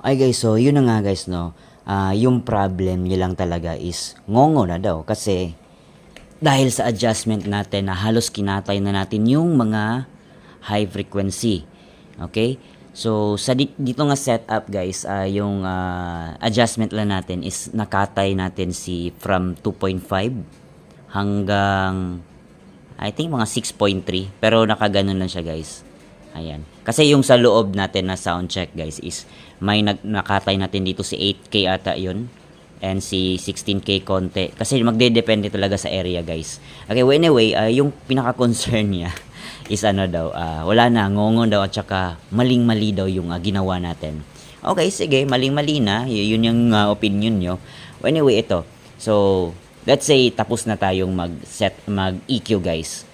Ay guys, so yun na nga guys no. Ah, yung problem niya lang talaga is ngongo na daw kasi dahil sa adjustment natin na halos kinatay na natin yung mga high frequency. Okay? So sa di- dito nga setup guys, ah, yung ah, adjustment lang natin is nakatay natin si from 2.5 hanggang I think mga 6.3 pero nakaganon lang siya guys. Ayan. Kasi yung sa loob natin na sound check guys is may nag nakatay natin dito si 8K ata yun and si 16K konti. Kasi magde-depende talaga sa area guys. Okay, well, anyway, ah, yung pinaka-concern niya is ano daw, ah, wala na, ngongon daw at saka maling-mali daw yung ah, ginawa natin. Okay, sige, maling-mali na. Y- yun yung ah, opinion nyo. Well, anyway, ito. So, let's say tapos na tayong mag-set, mag-EQ guys.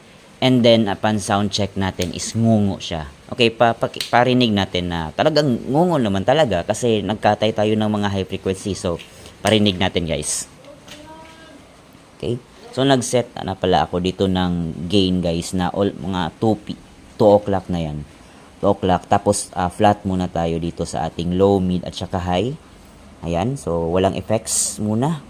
And then, upon sound check natin is ngungo siya. Okay, pa, pa, parinig natin na talagang ngungo naman talaga kasi nagkatay tayo ng mga high frequency. So, parinig natin guys. Okay? So, nag-set na pala ako dito ng gain guys na all, mga 2, p- 2 o'clock na yan. 2 o'clock. Tapos, ah, flat muna tayo dito sa ating low, mid, at saka high. Ayan. So, walang effects muna.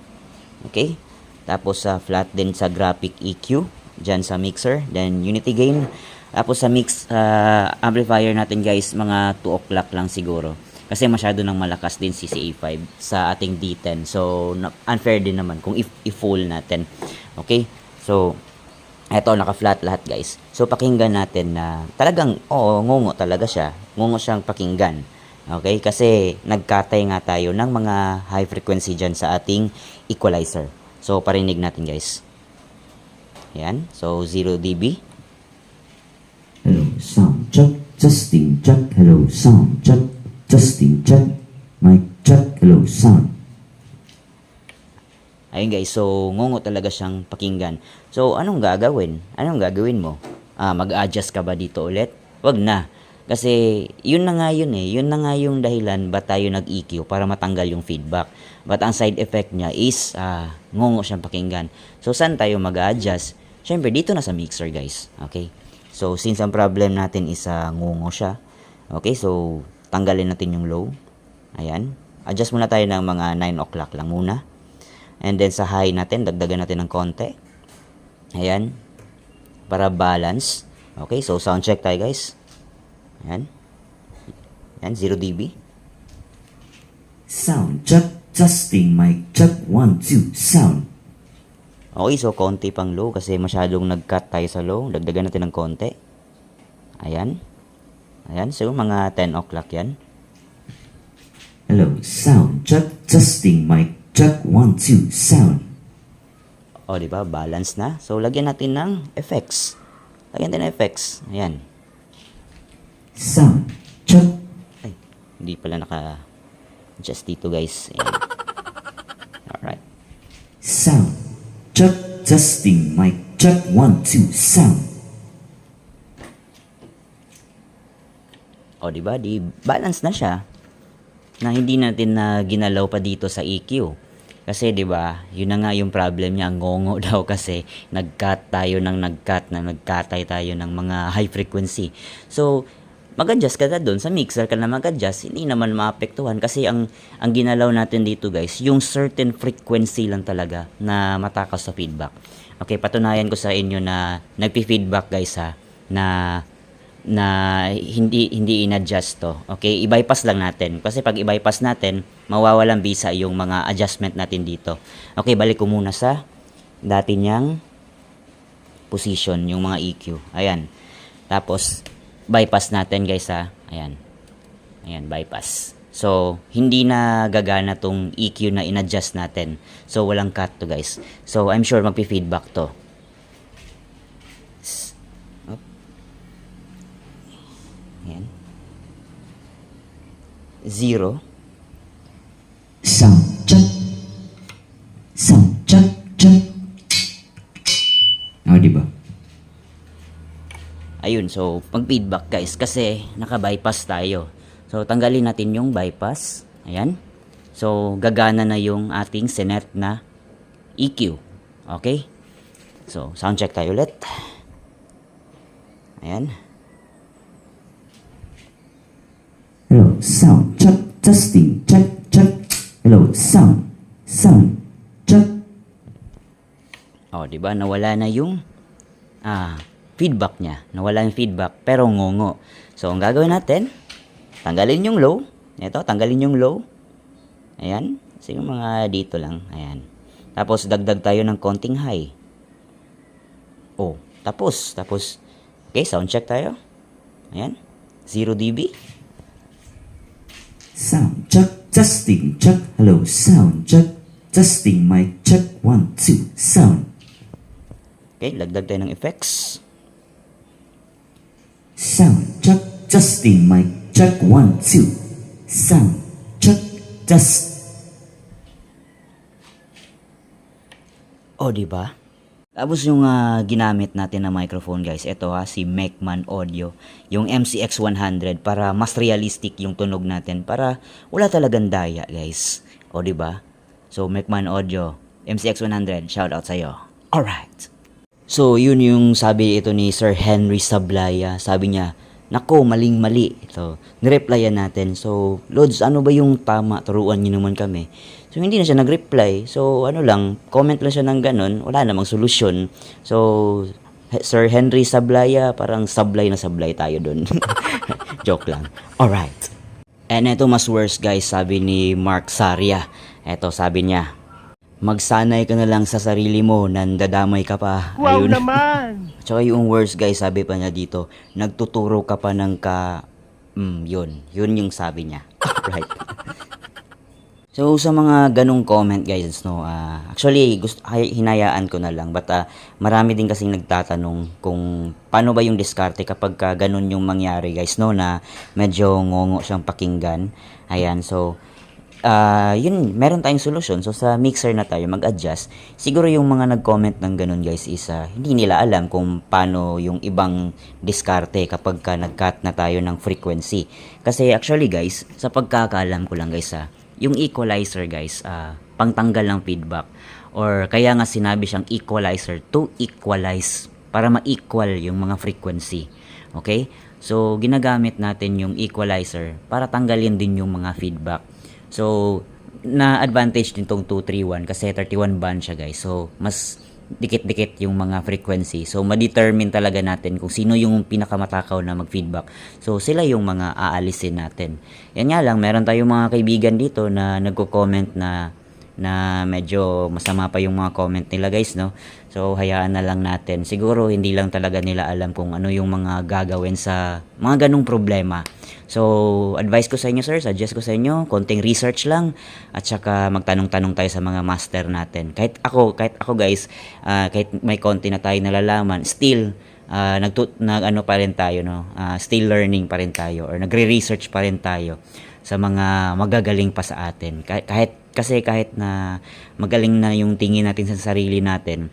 Okay? Tapos, sa flat din sa graphic EQ. Dyan sa mixer. Then, unity gain. Tapos, sa mix ah, amplifier natin guys, mga 2 o'clock lang siguro. Kasi masyado nang malakas din si CA5 sa ating D10. So, unfair din naman kung if, i-full natin. Okay? So, eto, naka-flat lahat guys. So, pakinggan natin na talagang, oo, ngungo talaga siya. Ngungo siyang pakinggan. Okay? Kasi, nagkatay nga tayo ng mga high frequency dyan sa ating equalizer. So, parinig natin guys. Yan. So, 0 dB. Hello, sound check, testing check. Hello, sound check, testing check. Mic check. Hello, sound. Ayun guys, so ngungo talaga siyang pakinggan. So anong gagawin? Anong gagawin mo? Ah, mag-adjust ka ba dito ulit? Wag na. Kasi yun na nga yun eh. Yun na nga yung dahilan ba tayo nag-EQ para matanggal yung feedback. But ang side effect niya is ah, ngungo siyang pakinggan. So saan tayo mag-adjust? Siyempre dito na sa mixer guys. Okay? So since ang problem natin is ah, ngungo siya. Okay, so tanggalin natin yung low. Ayan. Adjust muna tayo ng mga 9 o'clock lang muna. And then sa high natin, dagdagan natin ng konti. Ayan. Para balance. Okay, so sound check tayo guys. Ayan. Ayan, 0 dB. Sound check, testing mic check. One, two, sound. Okay, so konti pang low kasi masyadong nag-cut tayo sa low. Dagdagan natin ng konti. Ayan. Ayan, so mga 10 o'clock yan. Hello, sound check, testing mic check. One, two, sound. O, di ba? Balance na. So, lagyan natin ng effects. Lagyan natin ng effects. Ayan. Sound check. Ay, hindi pala naka adjust dito guys. Ayan. Alright. Sound check, testing mic check. One, two, sound. O, di ba? Di balance na siya. Na hindi natin na ginalaw pa dito sa EQ. Kasi 'di ba, yun na nga yung problem niya, ang ngongo daw kasi nag-cut tayo ng nag-cut na nagkatay tayo ng mga high frequency. So, mag-adjust ka na doon sa mixer ka na mag-adjust, hindi naman maapektuhan kasi ang ang ginalaw natin dito guys, yung certain frequency lang talaga na matakas sa feedback. Okay, patunayan ko sa inyo na nagpi-feedback guys ha na na hindi hindi in-adjust to. Okay, i-bypass lang natin. Kasi pag i-bypass natin, mawawalan bisa yung mga adjustment natin dito. Okay, balik ko muna sa dati niyang position, yung mga EQ. Ayan. Tapos, bypass natin guys ha. Ayan. Ayan, bypass. So, hindi na gagana tong EQ na in-adjust natin. So, walang cut to guys. So, I'm sure magpi-feedback to. Ayan. Zero. Sound check. Sound check, Ayun, so mag-feedback guys kasi naka-bypass tayo. So tanggalin natin yung bypass. Ayan. So gagana na yung ating senet na EQ. Okay? So sound check tayo ulit. Ayan. Hello, sound check, testing, check, check. Hello, sound, sound, check. Oh, 'di ba? Nawala na yung ah feedback niya. Nawala yung feedback pero ngongo. So, ang gagawin natin, tanggalin yung low. Ito, tanggalin yung low. Ayan. Sige mga dito lang. Ayan. Tapos dagdag tayo ng konting high. Oh, tapos tapos okay, sound check tayo. Ayan. 0 dB. Sound check, testing, check. Hello, sound check, testing, mic check. One, two, sound. Okay, dagdag tayo ng effects. Sound check, testing, mic check. One, two, sound check, test. Oh, di ba? Tapos yung ah, ginamit natin na microphone guys, ito ha, si Mecman Audio, yung MCX100 para mas realistic yung tunog natin, para wala talagang daya guys. O di ba? So Mecman Audio, MCX100, shout out sa'yo. Alright. So yun yung sabi ito ni Sir Henry Sablaya, sabi niya, Nako, maling-mali. Ito, nireplyan natin. So, Lods, ano ba yung tama? Turuan niyo naman kami. So, hindi na siya nag-reply. So, ano lang, comment lang siya ng ganun. Wala namang solusyon. So, Sir Henry Sablaya, parang sablay na sablay tayo dun. Joke lang. Alright. And ito mas worse guys, sabi ni Mark Saria. Ito, sabi niya, magsanay ka na lang sa sarili mo, nandadamay ka pa. Wow Ayun. naman! Tsaka yung worst guys, sabi pa niya dito, nagtuturo ka pa ng ka... Mm, yun. Yun yung sabi niya. right. So sa mga ganong comment guys, no, ah, actually gusto hinayaan ko na lang but ah, marami din kasing nagtatanong kung paano ba yung diskarte kapag ka ganun yung mangyari guys, no, na medyo ngongo siyang pakinggan. Ayan, so ah yun, meron tayong solusyon. So sa mixer na tayo mag-adjust. Siguro yung mga nag-comment ng ganun guys is ah, hindi nila alam kung paano yung ibang diskarte kapag ka nag-cut na tayo ng frequency. Kasi actually guys, sa pagkakaalam ko lang guys ah, yung equalizer guys, ah, pangtanggal ng feedback. Or kaya nga sinabi siyang equalizer to equalize para ma-equal yung mga frequency. Okay? So, ginagamit natin yung equalizer para tanggalin din yung mga feedback. So, na advantage din tong 231 kasi 31 band siya guys. So, mas dikit-dikit yung mga frequency. So, ma-determine talaga natin kung sino yung pinakamatakaw na mag-feedback. So, sila yung mga aalisin natin. Yan nga lang, meron tayong mga kaibigan dito na nagko-comment na na medyo masama pa yung mga comment nila guys no so hayaan na lang natin siguro hindi lang talaga nila alam kung ano yung mga gagawin sa mga ganong problema so advice ko sa inyo sir suggest ko sa inyo konting research lang at saka magtanong-tanong tayo sa mga master natin. Kahit ako kahit ako guys ah, kahit may konti na tayo nalalaman still uh, nagtut nag ano pa rin tayo no? Ah, still learning pa rin tayo or nagre-research pa rin tayo sa mga magagaling pa sa atin. Kahit, kahit kasi kahit na magaling na yung tingin natin sa sarili natin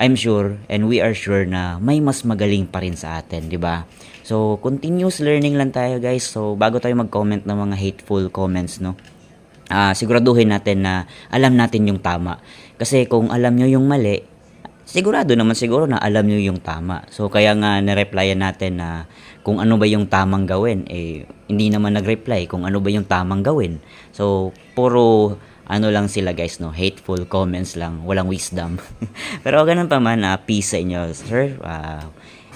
I'm sure and we are sure na may mas magaling pa rin sa atin, 'di ba? So, continuous learning lang tayo, guys. So, bago tayo mag-comment ng mga hateful comments, no? Ah, siguraduhin natin na alam natin yung tama. Kasi kung alam nyo yung mali, sigurado naman siguro na alam nyo yung tama. So, kaya nga na-replyan natin na kung ano ba yung tamang gawin, eh, hindi naman nag-reply kung ano ba yung tamang gawin. So, puro ano lang sila guys, no? Hateful comments lang, walang wisdom. Pero ganun pa man, ah, peace sa inyo, sir. Ah,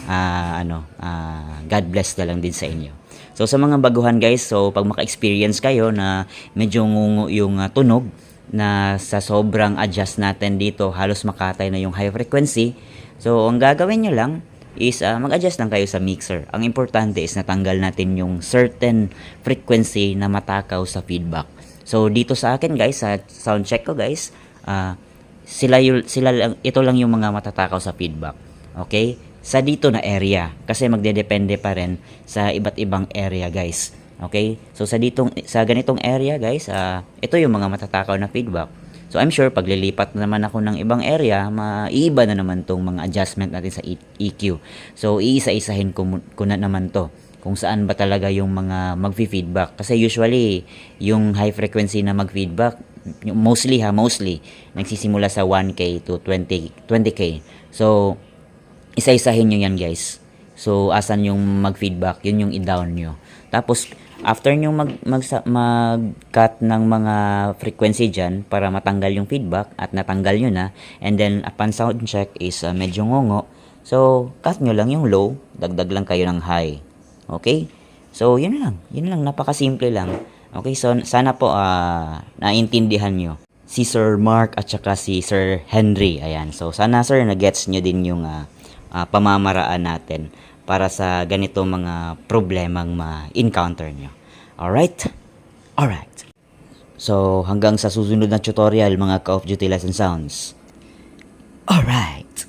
ah, ano, ah, God bless na lang din sa inyo. So sa mga baguhan guys, so pag maka-experience kayo na medyo ngungo yung ah, tunog na sa sobrang adjust natin dito, halos makatay na yung high frequency. So ang gagawin nyo lang is ah, mag-adjust lang kayo sa mixer. Ang importante is natanggal natin yung certain frequency na matakaw sa feedback. So dito sa akin guys, sa sound check ko guys, ah, sila sila lang, ito lang yung mga matatakaw sa feedback. Okay? Sa dito na area kasi magdedepende pa rin sa iba't ibang area guys. Okay? So sa ditong sa ganitong area guys, ah, ito yung mga matatakaw na feedback. So I'm sure pag lilipat na naman ako ng ibang area, maiiba na naman tong mga adjustment natin sa E- EQ. So iisa-isahin ko, ko na naman to kung saan ba talaga yung mga magfi-feedback. Kasi usually, yung high frequency na mag-feedback, mostly ha, mostly, nagsisimula sa 1K to 20, 20K. So, isa-isahin nyo yan guys. So, asan yung mag-feedback, yun yung i-down nyo. Tapos, After nyo mag, mag, mag-cut ng mga frequency dyan para matanggal yung feedback at natanggal nyo na and then upon sound check is uh, medyo ngongo so cut nyo lang yung low dagdag lang kayo ng high okay so yun lang yun lang napakasimple lang okay so sana po ah, naintindihan nyo si Sir Mark at saka si Sir Henry ayan so sana sir na-gets nyo din yung ah, ah, pamamaraan natin para sa ganito mga problemang ma-encounter nyo. Alright? Alright. So, hanggang sa susunod na tutorial mga Call of Duty Lesson Sounds. Alright.